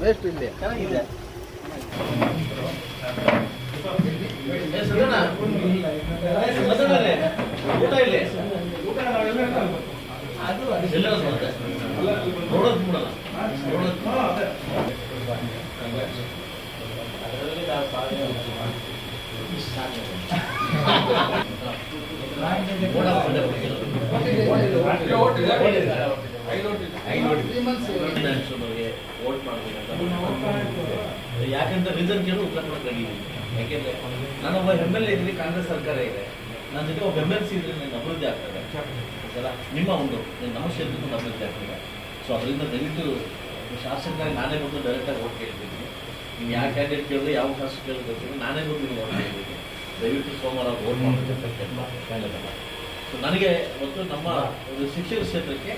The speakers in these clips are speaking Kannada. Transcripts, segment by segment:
ವೇಸ್ಟ್ ಇಲ್ಲಿ ಚೆನ್ನಾಗಿದೆ ಅದು ಯಾಕಂತ ರೀಸನ್ ಕೇಳಿ ಉತ್ತರ ಕೊಡಕ್ಕೆ ರೆಡಿ ಇದ್ದೀನಿ. ಯಾಕೆಂದ್ರೆ ನಾನೊಬ್ಬ ಎಂ ಎಲ್ ಎ ಇದ್ರಿ ಕಾಂಗ್ರೆಸ್ ಸರ್ಕಾರ ಇದೆ. ನನ್ನ ಜೊತೆ ಒಬ್ಬ ಎಂ ಎಲ್ ಸಿ ಇದ್ರೆ ನನಗೆ ಅಭಿವೃದ್ಧಿ ಆಗ್ತದೆ? ನಿಮ್ಮ ಒಂದು, ನಮ್ಮ ಕ್ಷೇತ್ರಕ್ಕೆ ಅಭಿವೃದ್ಧಿ ಆಗ್ತದೆ. ಸೊ ಅದರಿಂದ ದಯವಿಟ್ಟು ಶಾಸಕರಾಗಿ ನಾನೇ ಬಂದು ಡೈರೆಕ್ಟಾಗಿ ಓಟ್ ಕೇಳ್ತೀನಿ. ನೀವು ಯಾವ ಕ್ಯಾಂಡಿಡೇಟ್ ಕೇಳಿದ್ರೆ, ಯಾವ ಶಾಸಕ ಕೇಳಿದ್ರೆ ನಾನೇ ಬಂದು ನೀವು ಓಟ್ ಕೇಳ್ತೀನಿ. ದಯವಿಟ್ಟು ಸೋಮವಾರ ಓದ್ ಮಾಡಬೇಕಂತ ಸೊ ನನಗೆ ಮತ್ತು ನಮ್ಮ ಒಂದು ಶಿಕ್ಷಣ ಕ್ಷೇತ್ರಕ್ಕೆ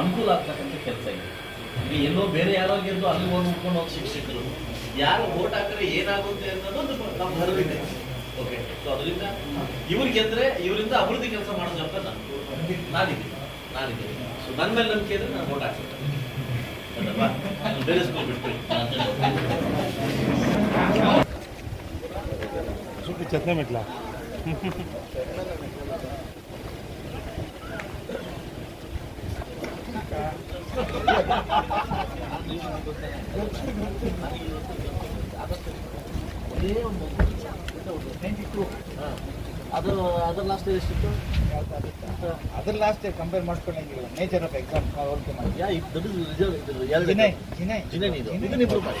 ಅನುಕೂಲ ಆಗ್ತಕ್ಕಂಥ ಕೆಲಸ ಇದೆ. ಈಗ ಎಲ್ಲೋ ಬೇರೆ ಯಾರೋ ಗೆದ್ದು ಅಲ್ಲಿ ಹೋಗಿ ಉಟ್ಕೊಂಡು ಹೋಗಿ ಶಿಕ್ಷಕರು ಯಾರು ಓಟ್ ಹಾಕಿದ್ರೆ ಏನಾಗುತ್ತೆ ಅನ್ನೋದು ನಮ್ಮ ಹರಿವಿದೆ ಓಕೆ ಸೊ ಅದರಿಂದ ಇವ್ರಿಗೆ ಗೆದ್ರೆ ಇವರಿಂದ ಅಭಿವೃದ್ಧಿ ಕೆಲಸ ಮಾಡೋದು ಅಂತ ನಾನು ನಾನಿದ್ದೀನಿ. ನಾನಿದ್ದೀನಿ. ಸೊ ನನ್ನ ಮೇಲೆ ನಂಬಿಕೆ ಇದ್ರೆ ನಾನು ಓಟ್ ಹಾಕ್ತೀನಿ. ಬೇರೆ ಸ್ಕೂಲ್ ಬಿಟ್ಬಿಡಿ ಚಟ್ನಿ ಮೆಟ್ಲ ಅದು ಅದರ ಲಾಸ್ಟ್ ಎಷ್ಟಿತ್ತು ಅದ್ರ ಲಾಸ್ಟ್ ಕಂಪೇರ್ ಮಾಡ್ಕೊಂಡಂಗಿಲ್ಲ ನೇಚರ್ ಆಫ್ ಎಕ್ಸಾಮ್ ಹೋಲಿಕೆ ಮಾಡಿ. ಯಾ ಇದು ಎರಡು ಜಿನೈ ಜಿನೈ ಇದು. ಇದನ್ನ ಇಂಪ್ರೂವ್ ಮಾಡಿ.